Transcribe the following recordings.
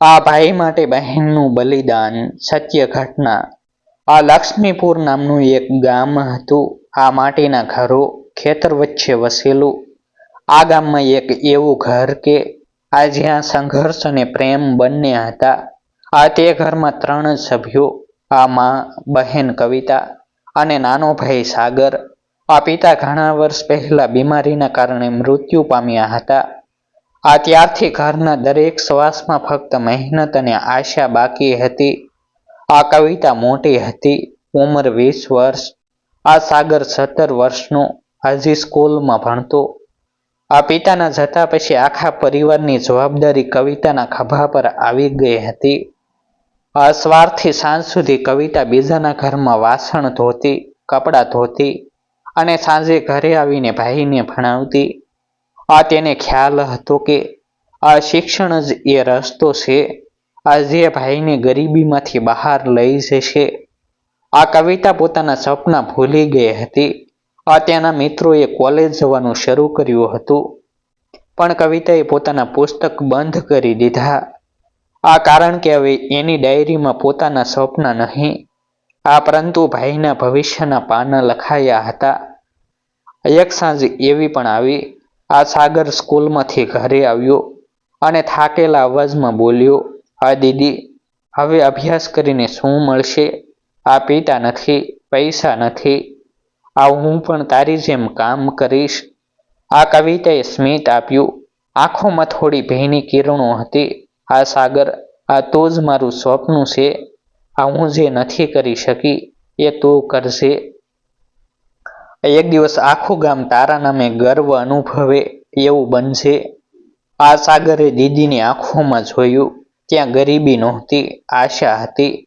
આ ભાઈ માટે બહેનનું બલિદાન, સત્ય ઘટના. આ લક્ષ્મીપુર નામનું એક ગામ હતું. આ માટીના ઘરો ખેતર વચ્ચે વસેલું. આ ગામમાં એક એવું ઘર કે, આ જ્યાં સંઘર્ષ અને પ્રેમ બંને હતા. આ તે ઘરમાં ત્રણ સભ્યો, આ માં, બહેન કવિતા અને નાનો ભાઈ સાગર. આ પિતા ઘણા વર્ષ પહેલા બીમારીના કારણે મૃત્યુ પામ્યા હતા. આ ત્યારથી ઘરના દરેક શ્વાસમાં ફક્ત મહેનત અને આશા બાકી હતી. આ કવિતા મોટી હતી. ઉંમર વીસ વર્ષ, આ સાગર સત્તર વર્ષનો હજી સ્કૂલમાં ભણતો. આ પિતાના જતા પછી આખા પરિવારની જવાબદારી કવિતાના ખભા પર આવી ગઈ હતી. આ સ્વાર્થી સાંજ સુધી કવિતા બીજાના ઘરમાં વાસણ ધોતી, કપડાં ધોતી અને સાંજે ઘરે આવીને ભાઈને ભણાવતી. આ તેને ખ્યાલ હતો કે આ શિક્ષણ જ એ રસ્તો છે, આ જે ભાઈને ગરીબીમાંથી બહાર લઈ જશે. આ કવિતા પોતાના સપના ભૂલી ગઈ હતી. આ તેના મિત્રોએ કોલેજ જવાનું શરૂ કર્યું હતું. પણ કવિતાએ પોતાના પુસ્તક બંધ કરી દીધા. આ કારણ કે હવે એની ડાયરીમાં પોતાના સપના નહીં. આ પરંતુ ભાઈના ભવિષ્યના પાના લખાયા હતા. એક સાંજ એવી પણ આવી આ સાગર સ્કૂલમાંથી ઘરે આવ્યો અને થાકેલા અવાજમાં બોલ્યો આ દીદી, હવે અભ્યાસ કરીને શું મળશે? આ પિતા નથી, પૈસા નથી. આ હું પણ તારી જેમ કામ કરીશ. આ કવિતાએ સ્મિત આપ્યું. આંખોમાં થોડી ભીની કિરણો હતી. આ સાગર, આ તો જ મારું સ્વપ્ન છે. આ હું જે નથી કરી શકી એ તું કરશે એક દિવસ આખું ગામ તારા નામે ગર્વ અનુભવે એવું બનશે. આ સાગરે દીદીની આંખોમાં જોયું ત્યાં ગરીબી નહોતી, આશા હતી.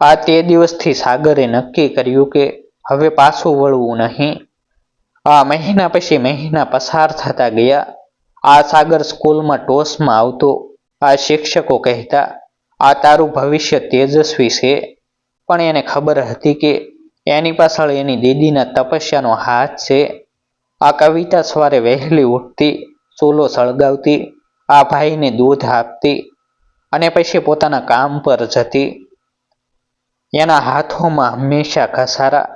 આ તે દિવસથી સાગરે નક્કી કર્યું કે હવે પાછું વળવું નહીં. આ મહિના પછી મહિના પસાર થતા ગયા. આ સાગર સ્કૂલમાં ટોસમાં આવતો, આ શિક્ષકો કહેતા, આ તારું ભવિષ્ય તેજસ્વી છે. પણ એને ખબર હતી કે એની પાછળ એની દીદીના તપસ્યાનો હાથ છે. આ કવિતા સવારે વહેલી ઉઠતી, ચૂલો સળગાવતી, આ ભાઈને દૂધ આપતી અને પછી પોતાના કામ પર જતી. એના હાથોમાં હંમેશા ઘસારા,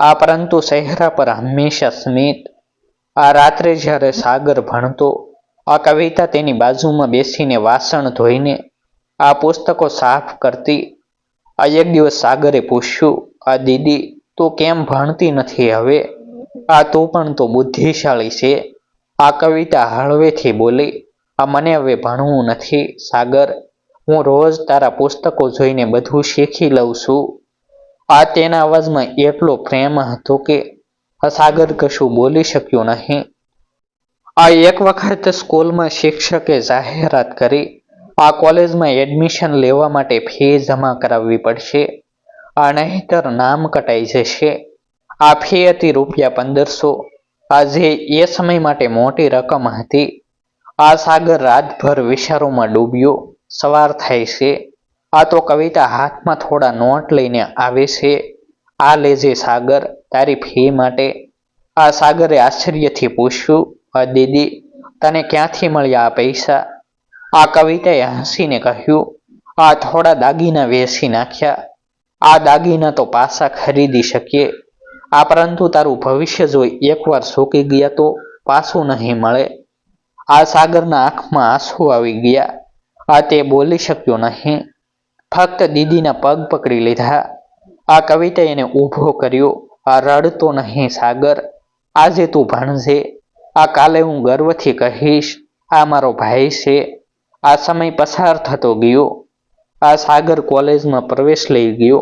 આ પરંતુ ચહેરા પર હંમેશા સ્મિત. આ રાત્રે જ્યારે સાગર ભણતો, આ કવિતા તેની બાજુમાં બેસીને વાસણ ધોઈને આ પુસ્તકો સાફ કરતી. આ એક દિવસ સાગરે પૂછ્યું આ દીદી તો કેમ ભણતી નથી હવે? આ તું પણ તો બુદ્ધિશાળી છે. આ કવિતા હળવેથી બોલી, આ મને હવે ભણવું નથી, સાગર. હું રોજ તારા પુસ્તકો જોઈને બધું શીખી લઉં છું. આ તેના અવાજમાં એટલો પ્રેમ હતો કે સાગર કશું બોલી શક્યો નહીં. આ એક વખત સ્કૂલમાં શિક્ષકે જાહેરાત કરી, આ કોલેજમાં એડમિશન લેવા માટે ફી જમા કરાવવી પડશે. આ નહીતર નામ કટાઈ જશે. આ ફી હતી રૂપિયા પંદરસો. આજે એ સમય માટે મોટી રકમ હતી. આ સાગર રાતભર વિચારોમાં ડૂબ્યો. સવાર થાય છે. આ તો કવિતા હાથમાં થોડા નોટ લઈને આવે છે. આ લેજે સાગર, તારી ફી માટે. આ સાગરે આશ્ચર્યથી પૂછ્યું આ દીદી, તને ક્યાંથી મળ્યા આ પૈસા? આ કવિતાએ હસીને કહ્યું, આ થોડા દાગીના વેચી નાખ્યા. આ દાગીના તો પાછા ખરીદી શકીએ. આ પરંતુ તારું ભવિષ્ય જોઈ એકવાર સૂકી ગયા તો પાછું નહીં મળે. આ સાગરના આંખમાં આંસુ આવી ગયા. આ તે બોલી શક્યો નહીં. ફક્ત દીદીના પગ પકડી લીધા. આ કવિતા એને ઊભો કર્યો. આ રડતો નહીં સાગર. આજે તું ભણજે આ કાલે હું ગર્વથી કહીશ. આ મારો ભાઈ છે. આ સમય પસાર થતો ગયો. આ સાગર કોલેજમાં પ્રવેશ લઈ ગયો.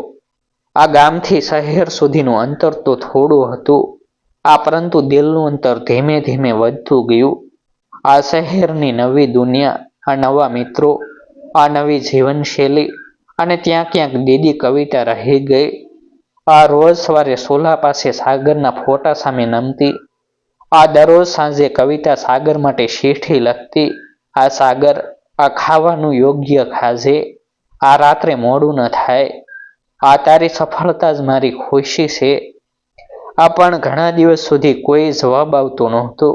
આ ગામથી શહેર સુધીનું અંતર તો થોડું હતું, આ પરંતુ દિલનું અંતર ધીમે ધીમે વધતું ગયું. આ શહેરની નવી દુનિયા, આ નવા મિત્રો, આ નવી જીવનશૈલી અને ત્યાં ક્યાંક દીદી કવિતા રહી ગઈ. આ રોજ સવારે સોલા પાસે સાગરના ફોટા સામે નમતી. આ દરરોજ સાંજે કવિતા સાગર માટે શીઠી લખતી. આ સાગર, આ ખાવાનું યોગ્ય ખાજે. આ રાત્રે મોડું ન થાય. આ તારી સફળતા જ મારી ખુશી છે. આ પણ ઘણા દિવસ સુધી કોઈ જવાબ આવતો નહોતો.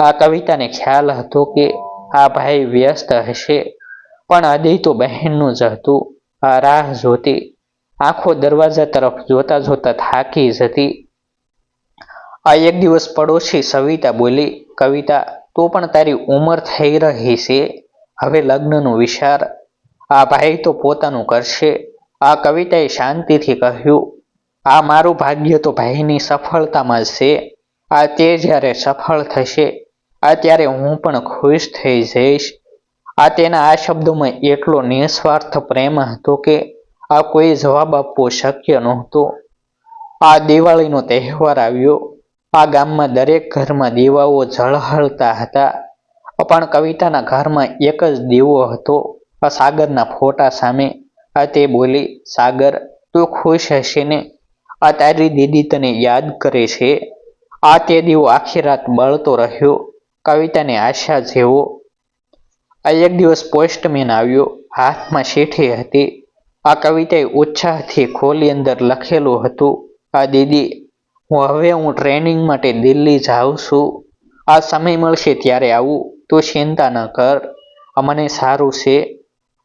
આ કવિતાને ખ્યાલ હતો કે આ ભાઈ વ્યસ્ત હશે, પણ અદય તો બહેનનું જ હતું. આ રાહ જોતી, આંખો દરવાજા તરફ જોતા જોતા થાકી જતી. આ એક દિવસ પડોશી સવિતા બોલી, કવિતા, તો પણ તારી ઉંમર થઈ રહી છે. હવે લગ્નનો વિચાર આ ભાઈ તો પોતાનું કરશે. આ કવિતાએ શાંતિથી કહ્યું, આ મારું ભાગ્ય તો ભાઈની સફળતામાં છે. આ તે જ્યારે સફળ થશે, આ ત્યારે હું પણ ખુશ થઈ જઈશ. આ તેના આ શબ્દોમાં એટલો નિસ્વાર્થ પ્રેમ હતો કે આ કોઈ જવાબ આપવો શક્ય નહોતો. આ દિવાળીનો તહેવાર આવ્યો. આ ગામમાં દરેક ઘરમાં દીવાઓ ઝળહળતા હતા. પણ કવિતાના ઘરમાં એક જ દીવો હતો. આ સાગરના ફોટા સામે આ તે બોલી, સાગર, તું ખુશ હશે ને? આ તારી દીદી તને યાદ કરે છે? આ તે દીવો આખી રાત બળતો રહ્યો, કવિતાને આશા જેવો. આ એક દિવસ પોસ્ટમેન આવ્યો, હાથમાં શેઠી હતી. આ કવિતાએ ઉત્સાહથી ખોલી અંદર લખેલું હતું, આ દીદી, હું હવે હું ટ્રેનિંગ માટે દિલ્હી જાઉં છું. આ સમય મળશે ત્યારે આવું. તું ચિંતા ન કર. મને સારું છે.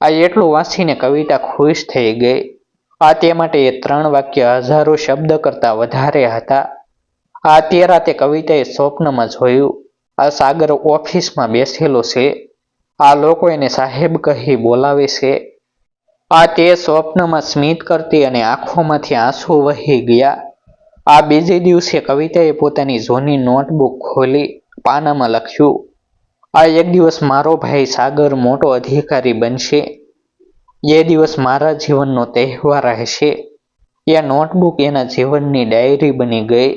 આ એટલું વાંચીને કવિતા ખુશ થઈ ગઈ. આ તે માટે એ ત્રણ વાક્ય હજારો શબ્દ કરતાં વધારે હતા. આ તે રાતે કવિતાએ સ્વપ્નમાં જોયું. આ સાગર ઓફિસમાં બેસેલો છે. આ લોકો એને સાહેબ કહી બોલાવે છે. આ તે સ્વપ્નમાં સ્મિત કરતી અને આંખોમાંથી આંસુ વહી ગયા. આ બીજે દિવસે કવિતાએ પોતાની જૂની નોટબુક ખોલી પાનામાં લખ્યું. આ એક દિવસ મારો ભાઈ સાગર મોટો અધિકારી બનશે. એ દિવસ મારા જીવનનો તહેવાર હશે એ નોટબુક એના જીવનની ડાયરી બની ગઈ.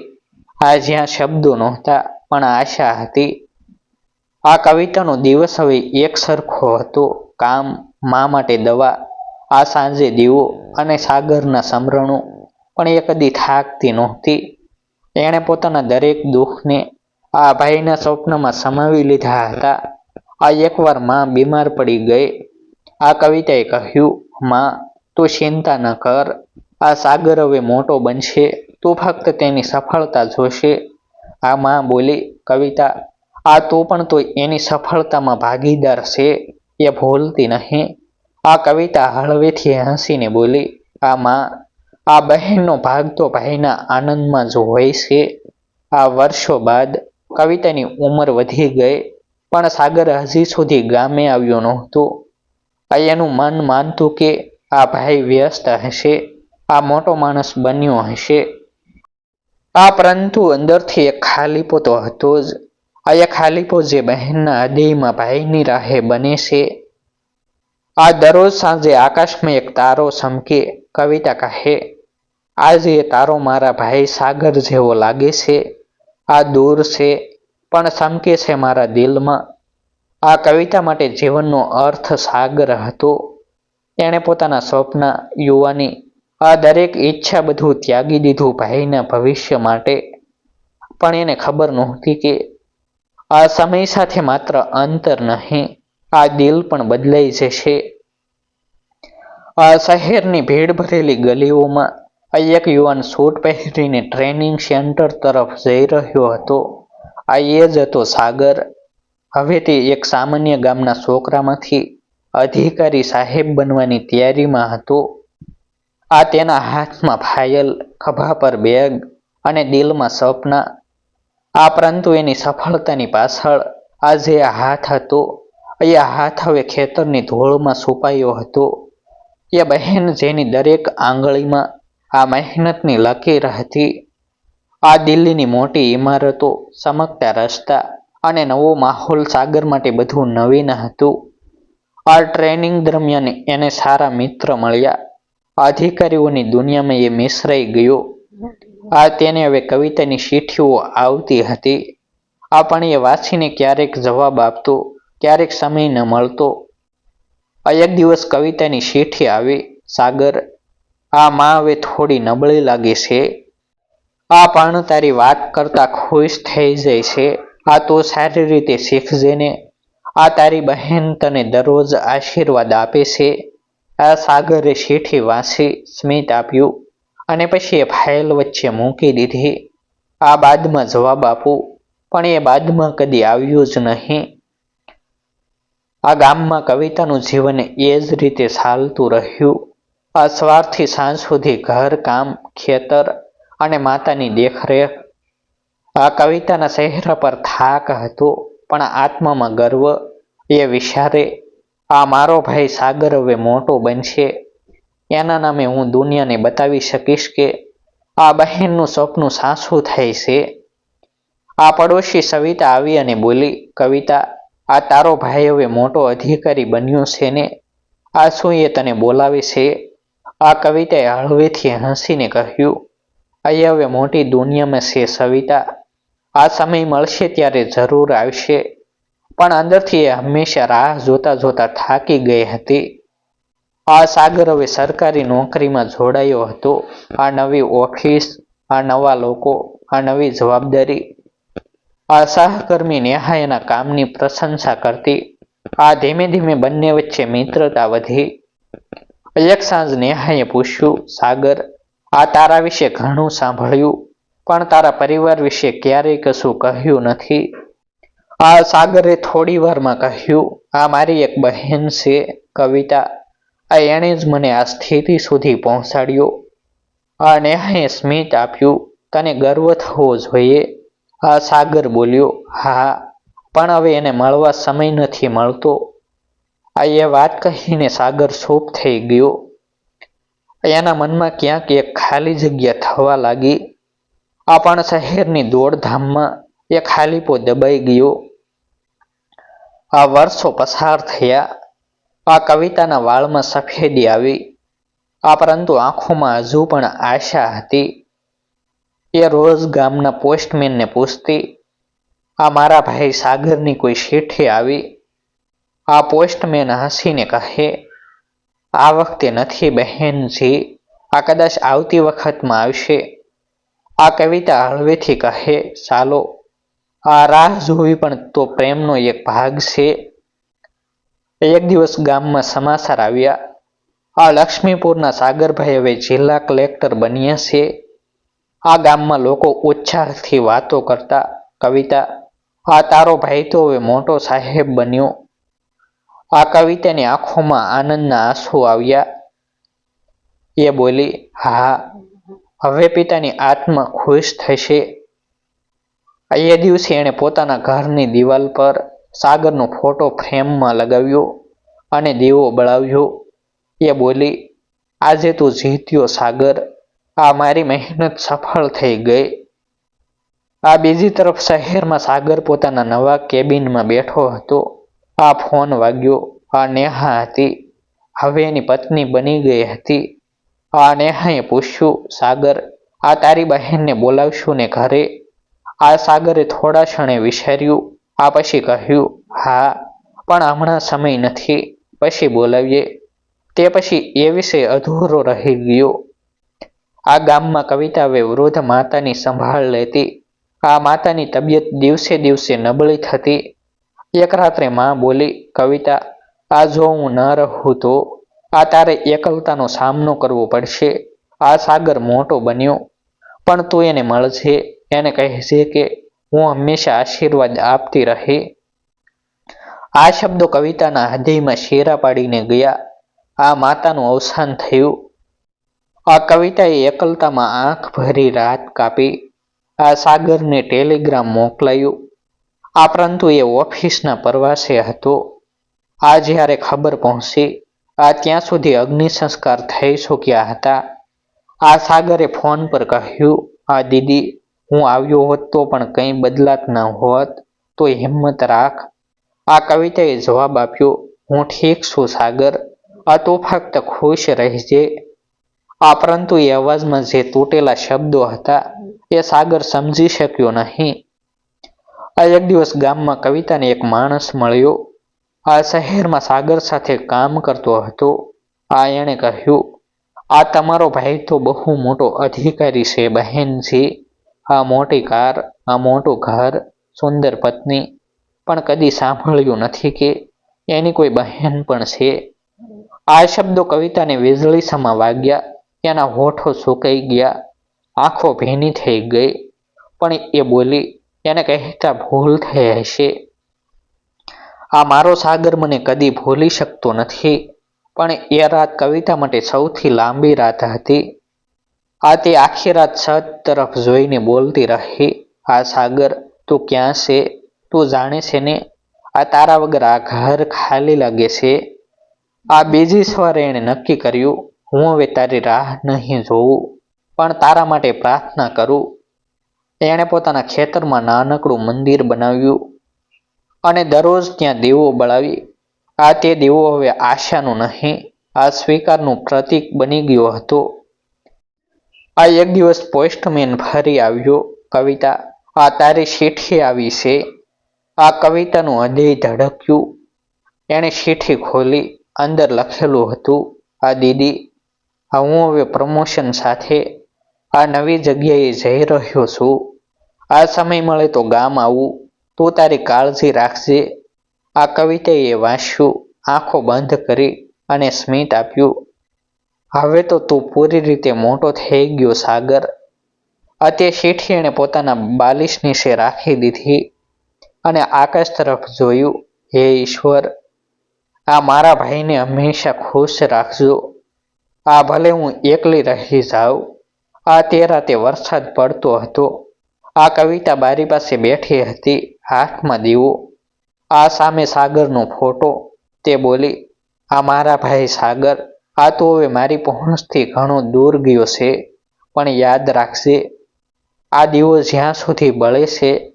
આ જ્યાં શબ્દો નહોતા, પણ આશા હતી. આ કવિતાનો દિવસ હવે એક સરખો હતો. કામ, મા માટે દવા, આ સાંજે દીવો અને સાગરના સમરણો પણ એ કદી થાકતી નહોતી. એણે પોતાના દરેક દુઃખને આ ભાઈના સ્વપ્નમાં સમાવી લીધા હતા. આ એકવારમાં બીમાર પડી ગઈ. આ કવિતાએ કહ્યું, માં, તું ચિંતા ન કર. આ સાગર હવે મોટો બનશે. તું ફક્ત તેની સફળતા જોશે. આ માં બોલી, કવિતા, આ તું પણ તો એની સફળતામાં ભાગીદાર છે. એ ભૂલતી નહીં. આ કવિતા હળવેથી હસીને બોલી, આ માં, આ બહેનનો ભાગ તો ભાઈના આનંદમાં જ હોય છે. આ વર્ષો બાદ કવિતાની ઉંમર વધી ગઈ, પણ સાગર હજી સુધી ગામે આવ્યો નહોતો. અહીંયાનું મન માનતું કે આ ભાઈ વ્યસ્ત હશે, આ મોટો માણસ બન્યો હશે. આ પરંતુ અંદરથી એક ખાલીપો તો હતો જ. આ ખાલીપો જે બહેનના હૃદયમાં ભાઈની રાહે બને છે. આ દરરોજ સાંજે આકાશમાં એક તારો સમકે કવિતા કહે, આજે તારો મારા ભાઈ સાગર જેવો લાગે છે. આ દૂર છે, પણ સમકે છે મારા દિલમાં. આ કવિતા માટે જીવનનો અર્થ સાગર હતો. એણે પોતાના સ્વપ્ન, યુવાની, આ દરેક ઈચ્છા બધું ત્યાગી દીધું ભાઈના ભવિષ્ય માટે. પણ એને ખબર નહોતી કે આ સમય સાથે માત્ર અંતર નહીં, આ દિલ પણ બદલાઈ જશે. આ શહેરની ભીડ ભરેલી ગલીઓમાં આ એક યુવાન સૂટ પહેરીને ટ્રેનિંગ સેન્ટર તરફ જઈ રહ્યો હતો. આ એ જ હતો સાગર. હવે તે એક સામાન્ય ગામના છોકરામાંથી અધિકારી સાહેબ બનવાની તૈયારીમાં હતો. આ તેના હાથમાં ફાઇલ ખભા પર બેગ અને દિલમાં સપના. આ પરંતુ એની સફળતાની પાછળ આ જે હાથ હતો. એ હાથ હવે ખેતરની ધૂળમાં છુપાયો હતો. એ બહેન જેની દરેક આંગળીમાં આ મહેનતની લકીર હતી આ દિલ્હીની મોટી ઇમારતો ચમકતા રસ્તા અને નવો માહોલ સાગર માટે બધું નવીન હતું. આ ટ્રેનિંગ દરમિયાન એને સારા મિત્ર મળ્યા. અધિકારીઓની દુનિયામાં એ મિસરાઈ ગયો. આ તેને હવે કવિતાની ચીઠીઓ આવતી હતી. આ પણ એ વાંચીને ક્યારેક જવાબ આપતો, ક્યારેક સમય ન મળતો. એક દિવસ કવિતાની ચીઠી આવી, સાગર આ માં હવે થોડી નબળી લાગે છે. આ પણ તારી વાત કરતા ખુશ થઈ જાય છે. આ તો સારી રીતે શીખજે ને આ તારી બહેન તને દરરોજ આશીર્વાદ આપે છે. આ સાગરે શેઠી વાંસી સ્મિત આપ્યું અને પછી એ ફાઇલ વચ્ચે મૂકી દીધી. આ બાદમાં જવાબ આપું, પણ એ બાદમાં કદી આવ્યું જ નહીં. આ ગામમાં કવિતાનું જીવન એ જ રીતે ચાલતું રહ્યું. આ સવારથી સાંજ સુધી ઘર, કામ, ખેતર અને માતાની દેખરેખ. આ કવિતાના ચહેરા પર થાક હતો, પણ આત્મામાં ગર્વ એ વિચારે આ મારો ભાઈ સાગર હવે મોટો બનશે. એના નામે હું દુનિયાને બતાવી શકીશ કે આ બહેનનું સપનું સાસુ થાય છે. આ પડોશી સવિતા આવી અને બોલી, કવિતા, આ તારો ભાઈ હવે મોટો અધિકારી બન્યો છે ને? આ શું એ તને બોલાવે છે? આ કવિતાએ હળવેથી હસીને કહ્યું અહીં હવે મોટી દુનિયામાં છે સવિતા. આ સમય મળશે ત્યારે જરૂર આવશે. પણ અંદરથી એ હંમેશા રાહ જોતા જોતા થાકી ગઈ હતી. આ સાગર હવે સરકારી નોકરીમાં જોડાયો હતો. આ નવી ઓફિસ, આ નવા લોકો, આ નવી જવાબદારી. આ સહકર્મી નેહા એના કામની પ્રશંસા કરતી. આ ધીમે ધીમે બંને વચ્ચે મિત્રતા વધી. સાંજ નેહાએ પૂછ્યું, સાગર, આ તારા વિશે ઘણું સાંભળ્યું, પણ તારા પરિવાર વિશે ક્યારેય કશું કહ્યું નથી? આ સાગરે થોડી વારમાં કહ્યું, આ મારી એક બહેન છે, કવિતા. આ એણે જ મને આ સ્થિતિ સુધી પહોંચાડ્યો. આ નેહાએ સ્મિત આપ્યું, તને ગર્વ થવો જોઈએ. આ સાગર બોલ્યો, હા, પણ હવે એને મળવા સમય નથી મળતો. આ એ વાત કહીને સાગર ચૂપ થઈ ગયો. એના મનમાં ક્યાંક એક ખાલી જગ્યા થવા લાગી. આ પણ શહેરની દોડધામમાં એ ખાલીપો દબાઈ ગયો. આ વર્ષો પસાર થયા. આ કવિતાના વાળમાં સફેદી આવી. આ પરંતુ આંખોમાં હજુ પણ આશા હતી. એ રોજ ગામના પોસ્ટમેનને પૂછતી, આ મારા ભાઈ સાગરની કોઈ શેઠી આવી? આ પોસ્ટમેન હસીને કહે, આ વખતે નથી બહેનજી, આ કદાચ આવતી વખતમાં આવશે. આ કવિતા હળવેથી કહે, ચાલો, આ રાહ જોવી પણ તો પ્રેમનો એક ભાગ છે. એક દિવસ ગામમાં સમાચાર આવ્યા, આ લક્ષ્મીપુરના સાગરભાઈ હવે જિલ્લા કલેક્ટર બન્યા છે. આ ગામમાં લોકો ઉચ્ચારથી વાતો કરતા, કવિતા, આ તારો ભાઈ તો હવે મોટો સાહેબ બન્યો. આ કવિતાની આંખોમાં આનંદના આંસુ આવ્યા. એ બોલી, હા, હવે પિતાની આત્મા ખુશ થશે. એ દિવસે એણે પોતાના ઘરની દિવાલ પર સાગરનો ફોટો ફ્રેમમાં લગાવ્યો અને દીવો બળાવ્યો. એ બોલી, આજે તું જીત્યો, સાગર. આ મારી મહેનત સફળ થઈ ગઈ. આ બીજી તરફ શહેરમાં સાગર પોતાના નવા કેબિનમાં બેઠો હતો. આ ફોન વાગ્યો. આ નેહા હતી. હવે એની પત્ની બની ગઈ હતી. આ નેહાએ પૂછ્યું, સાગર, આ તારી બહેનને બોલાવશું ને ઘરે? આ સાગરે થોડા ક્ષણે વિચાર્યું. આ પછી કહ્યું, હા, પણ હમણાં સમય નથી. પછી બોલાવીએ. તે પછી એ વિષય અધૂરો રહી ગયો. આ ગામમાં કવિતા હવે વૃદ્ધ માતાની સંભાળ લેતી. આ માતાની તબિયત દિવસે દિવસે નબળી થતી. એક રાત્રે માં બોલી, કવિતા આ જો હું ન રહું તો આ તારે એકલતાનો સામનો કરવો પડશે. આ સાગર મોટો બન્યો, પણ તું એને મળશે એને કહેશે કે હું હંમેશા આશીર્વાદ આપતી રહી. આ શબ્દો કવિતાના હૃદયમાં શેરા પાડીને ગયા. આ માતાનું અવસાન થયું. આ કવિતાએ એકલતામાં આંખ ભરી રાત કાપી. આ સાગરને ટેલિગ્રામ મોકલાયું. આ પરંતુ એ ઓફિસના પ્રવાસે હતો. આ જ્યારે ખબર પહોંચી, આ ત્યાં સુધી અગ્નિ સંસ્કાર થઈ ચૂક્યા હતા. આ સાગરે ફોન પર કહ્યું, આ દીદી, હું આવ્યો હોત તો પણ કંઈ બદલાત ન હોત તો હિંમત રાખ. આ કવિતાએ જવાબ આપ્યો, હું ઠીક છું સાગર, આ તો ફક્ત ખુશ રહેજે. આ પરંતુ એ અવાજમાં જે તૂટેલા શબ્દો હતા, એ સાગર સમજી શક્યો નહીં. આ એક દિવસ ગામમાં કવિતાને એક માણસ મળ્યો. આ શહેરમાં સાગર સાથે કામ કરતો હતો. આ એણે કહ્યું, આ તમારો ભાઈ તો બહુ મોટો અધિકારી છે બહેનજી આ મોટી કાર, આ મોટું ઘર, સુંદર પત્ની. પણ કદી સાંભળ્યું નથી કે એની કોઈ બહેન પણ છે. આ શબ્દો કવિતાને વીજળી સમા વાગ્યા. એના હોઠો સુકાઈ ગયા. આંખો ભીની થઈ ગઈ. પણ એ બોલી એને કહેતા ભૂલ થઈ હશે. આ મારો સાગર મને કદી ભૂલી શકતો નથી, પણ એ રાત કવિતા માટે સૌથી લાંબી રાત હતી. આ તે આખી રાત છત તરફ જોઈને બોલતી રહી, આ સાગર, તું ક્યાં છે? તું જાણે છે ને? આ તારા વગર આ ઘર ખાલી લાગે છે. આ બીજી સવારે એણે નક્કી કર્યું, હું હવે તારી રાહ નહીં જોઉં, પણ તારા માટે પ્રાર્થના કરું એણે પોતાના ખેતરમાં નાનકડું મંદિર બનાવ્યું અને દરરોજ ત્યાં દીવો બળાવી. આ તે દીવો હવે આશાનું નહીં, આ સ્વીકારનું પ્રતીક બની ગયો હતો. આ એક દિવસ પોસ્ટમેન ફરી આવ્યો, કવિતા, આ તારી શીઠી આવી છે. આ કવિતાનું હૃદય ધડક્યું. એણે શીઠી ખોલી, અંદર લખેલું હતું, આ દીદી હું હવે પ્રમોશન સાથે આ નવી જગ્યાએ જઈ રહ્યો છું. આ સમય મળે તો ગામ આવું. તું તારી કાળજી રાખજે. આ કવિતાએ વાંચ્યું આંખો બંધ કરી અને સ્મિત આપ્યું. હવે તો તું પૂરી રીતે મોટો થઈ ગયો, સાગર. અતે શેઠી એણે પોતાના બાલિશ નીચે રાખી દીધી અને આકાશ તરફ જોયું. હે ઈશ્વર, આ મારા ભાઈને હંમેશા ખુશ રાખજો. આ ભલે હું એકલી રહી જાઉં આ તે રાતે વરસાદ પડતો હતો. આ કવિતા બારી પાસે બેઠી હતી, હાથમાં દીવો. આ સામે સાગરનો ફોટો. તે બોલી, આ મારા ભાઈ સાગર, આ તો હવે મારી પહોંચથી ઘણો દૂર ગયો છે, પણ યાદ રાખજે, આ દીવો જ્યાં સુધી બળે છે,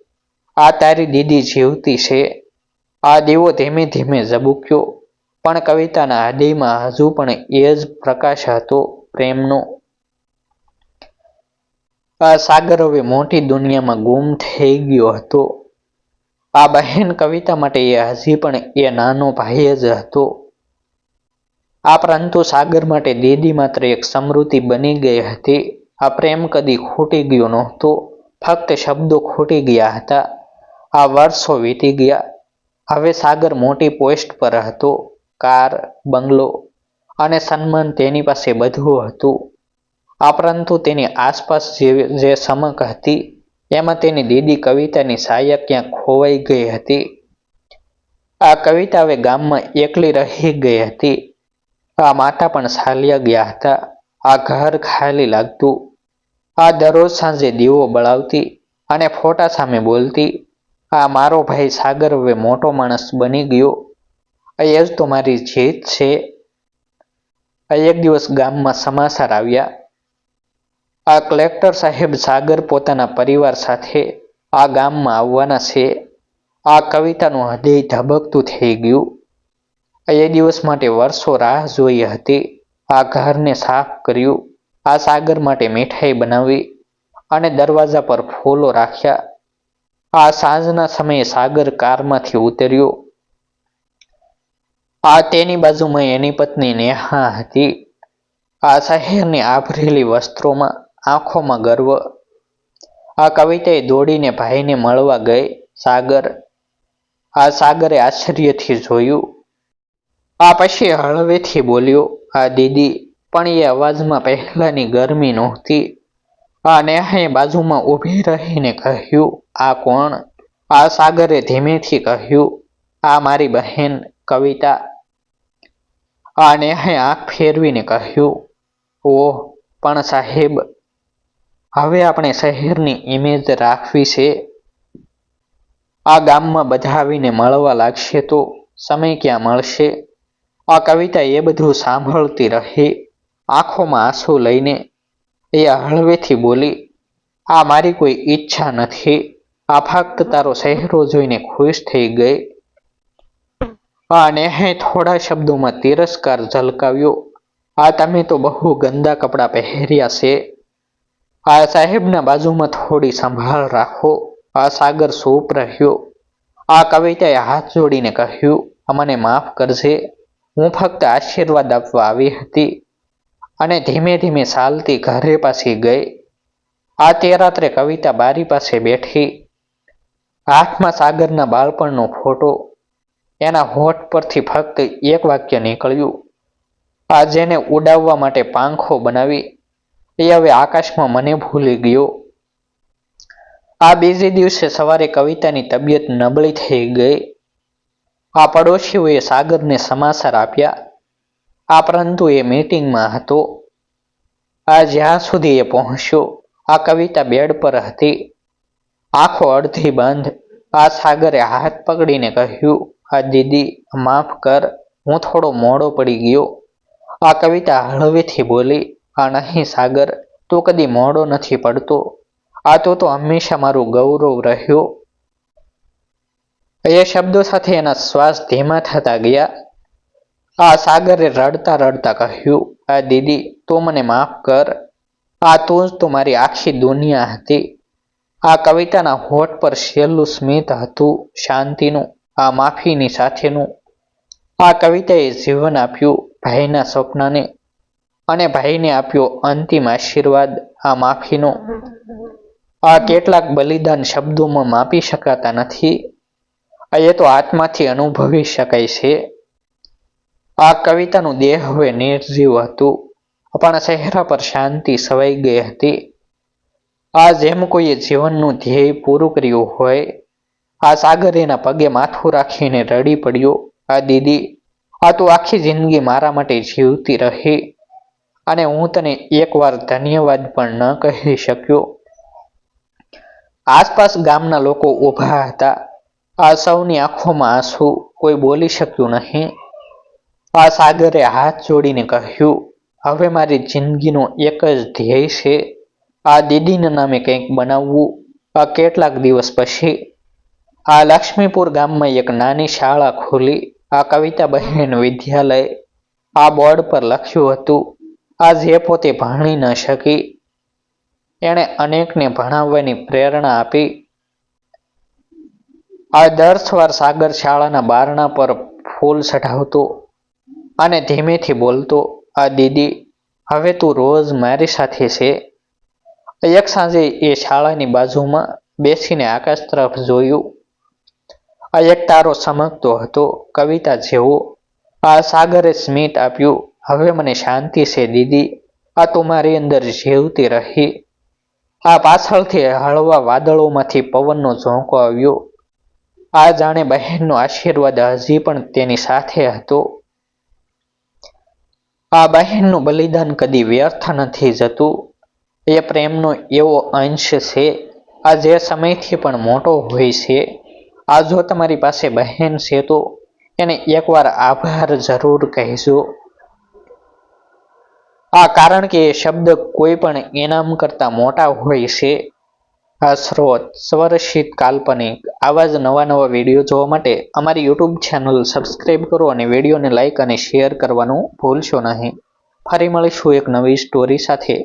આ તારી દીદી જીવતી છે. આ દીવો ધીમે ધીમે ઝબૂક્યો. પણ કવિતાના હૃદયમાં હજુ પણ એ જ પ્રકાશ હતો, પ્રેમનો. સાગર હવે મોટી દુનિયામાં ગુમ થઈ ગયો હતો. આ બહેન કવિતા માટે એ હજી પણ એ નાનો ભાઈ જ હતો. આ પરંતુ સાગર માટે દીદી માત્ર એક સમૃદ્ધિ બની ગઈ હતી. આ પ્રેમ કદી ખૂટી ગયો નહોતો. ફક્ત શબ્દો ખૂટી ગયા હતા. આ વર્ષો વીતી ગયા. હવે સાગર મોટી પોસ્ટ પર હતો. કાર, બંગલો અને સન્માન તેની પાસે બધું હતું. આ પરંતુ તેની આસપાસ જે જે સમક હતી, એમાં તેની દીદી કવિતાની સાયા ક્યાં ખોવાઈ ગઈ હતી. આ કવિતા હવે ગામમાં એકલી રહી ગઈ હતી. આ માતા પણ ચાલ્યા ગયા હતા. આ ઘર ખાલી લાગતું. આ દરરોજ સાંજે દીવો બળાવતી અને ફોટા સામે બોલતી. આ મારો ભાઈ સાગર હવે મોટો માણસ બની ગયો. એ જ તો મારી જીત છે. એક દિવસ ગામમાં સમાચાર આવ્યા. આ કલેક્ટર સાહેબ સાગર પોતાના પરિવાર સાથે આ ગામમાં આવવાના છે. આ કવિતાનું હૃદય ધબકતું થઈ ગયું. એ દિવસ માટે વર્ષો રાહ જોઈ હતી. આ ઘરને સાફ કર્યું. આ સાગર માટે મીઠાઈ બનાવી અને દરવાજા પર ફૂલો રાખ્યા. આ સાંજના સમયે સાગર કારમાંથી ઉતર્યો. આ તેની બાજુમાં એની પત્ની નેહા હતી. આ શહેરની આભરેલી વસ્ત્રોમાં આંખોમાં ગર્વ. આ કવિતાએ દોડીને ભાઈને મળવા ગઈ સાગર. આ સાગરે આશ્ચર્યથી જોયું. આ પછી હળવેથી બોલ્યો આ દીદી, પણ એ અવાજમાં પહેલાની ગરમી નહોતી. આ નેહાએ બાજુમાં ઊભી રહીને કહ્યું, આ કોણ? આ સાગરે ધીમેથી કહ્યું, આ મારી બહેન, કવિતા. આ નેહાએ આંખ ફેરવીને કહ્યું, ઓહ, પણ સાહેબ હવે આપણે શહેરની ઇમેજ રાખવી છે. આ ગામમાં બધા આવીને મળવા લાગશે તો સમય ક્યાં મળશે? આ કવિતા એ બધું સાંભળતી રહી. આંખોમાં આંસુ લઈને એ હળવેથી બોલી, આ મારી કોઈ ઈચ્છા નથી. આ ફક્ત તારો ચહેરો જોઈને ખુશ થઈ ગઈ. આ નેહે થોડા શબ્દોમાં તિરસ્કાર ઝલકાવ્યો. આ તમે તો બહુ ગંદા કપડાં પહેર્યા છે. આ સાહેબના બાજુમાં થોડી સંભાળ રાખો. આ સાગર સૂપ રહ્યો. આ કવિતાએ હાથ જોડીને કહ્યું મને માફ કરજે. હું ફક્ત આશીર્વાદ આપવા આવી હતી અને ધીમે ધીમે ચાલતી ઘરે પાછી ગઈ. આ તે રાત્રે કવિતા બારી પાસે બેઠી. હાથમાં સાગરના બાળપણનો ફોટો. એના હોઠ પરથી ફક્ત એક વાક્ય નીકળ્યું. આ જેને ઉડાવવા માટે પાંખો બનાવી એ હવે આકાશમાં મને ભૂલી ગયો. આ બીજે દિવસે સવારે કવિતાની તબિયત નબળી થઈ ગઈ. આ પડોશીઓએ સાગરને સમાચાર આપ્યા. આ પરંતુ એ મીટિંગમાં હતો. આ જ્યાં સુધી એ પહોંચ્યો, આ કવિતા બેડ પર હતી. આંખો અડધી બંધ. આ સાગરે હાથ પકડીને કહ્યું, આ દીદી, માફ કર, હું થોડો મોડો પડી ગયો. આ કવિતા હળવેથી બોલી આ નહીં સાગર, તું કદી મોડો નથી પડતો. આ તો તો હંમેશા મારું ગૌરવ રહ્યો. એ શબ્દો સાથે એના શ્વાસ ધીમા થતા ગયા. આ સાગરે રડતા રડતા કહ્યું, આ દીદી, તું મને માફ કર. આ તું જ તો મારી આખી દુનિયા હતી. આ કવિતાના હોઠ પર છેલ્લું સ્મિત હતું, શાંતિનું, આ માફીની સાથેનું. આ કવિતાએ જીવન આપ્યું, ભાઈના સ્વપ્નને અને ભાઈને આપ્યો અંતિમ આશીર્વાદ આ માફીનો. આ કેટલાક બલિદાન શબ્દોમાં માપી શકાતા નથી. એ તો આત્માથી અનુભવી શકાય છે. આ કવિતાનું દેહ હવે નિર્જીવ હતું. પણ ચહેરા પર શાંતિ સવાઈ ગઈ હતી. આ જેમ કોઈએ જીવનનું ધ્યેય પૂરું કર્યું હોય, આ સાગર એના પગે માથું રાખીને રડી પડ્યો. આ દીદી, આ તો આખી જિંદગી મારા માટે જીવતી રહી. અને હું તને એકવાર ધન્યવાદ પણ ન કહી શક્યો. આસપાસ ગામના લોકો ઊભા હતા. આ સૌની આંખોમાં આંસુ, કોઈ બોલી શક્યું નહીં. આ સાગરે હાથ જોડીને કહ્યું, હવે મારી જિંદગીનો એક જ ધ્યેય છે. આ દીદીના નામે કંઈક બનાવવું. આ કેટલાક દિવસ પછી આ લક્ષ્મીપુર ગામમાં એક નાની શાળા ખોલી. આ કવિતા બહેન વિદ્યાલય આ બોર્ડ પર લખ્યું હતું. આ જે પોતે ભણી ન શકી, એણે અનેકને ભણાવવાની પ્રેરણા આપી. આ દર સવાર સાગર શાળાના બારણા પર ફૂલ ચઢાવતો અને ધીમેથી બોલતો, આ દીદી, હવે તું રોજ મારી સાથે છે. એક સાંજે એ શાળાની બાજુમાં બેસીને આકાશ તરફ જોયું. આ એક તારો ચમકતો હતો, કવિતા જેવો. આ સાગરે સ્મિત આપ્યું. હવે મને શાંતિ છે, દીદી. આ તો મારી અંદર જીવતી રહી. આ પાછળથી હળવા વાદળોમાંથી પવનનો ઝોંકો આવ્યો. આ જાણે બહેનનો આશીર્વાદ હજી પણ તેની સાથે હતો. આ બહેનનું બલિદાન કદી વ્યર્થ નથી જતું. એ પ્રેમનો એવો અંશ છે. આ જે સમયથી પણ મોટો હોય છે. આ જો તમારી પાસે બહેન છે તો એને એકવાર આભાર જરૂર કહેજો. આ કારણ કે શબ્દ કોઈ પણ ઇનામ કરતા મોટા હોય છે, આ સ્રોત સ્વરશિત કાલ્પનિક. આવા જ નવા નવા વીડિયો જોવા માટે અમારી યુટ્યુબ ચેનલ સબસ્ક્રાઈબ કરો અને વિડીયોને લાઇક અને શેર કરવાનું ભૂલશો નહીં. ફરી મળીશું એક નવી સ્ટોરી સાથે.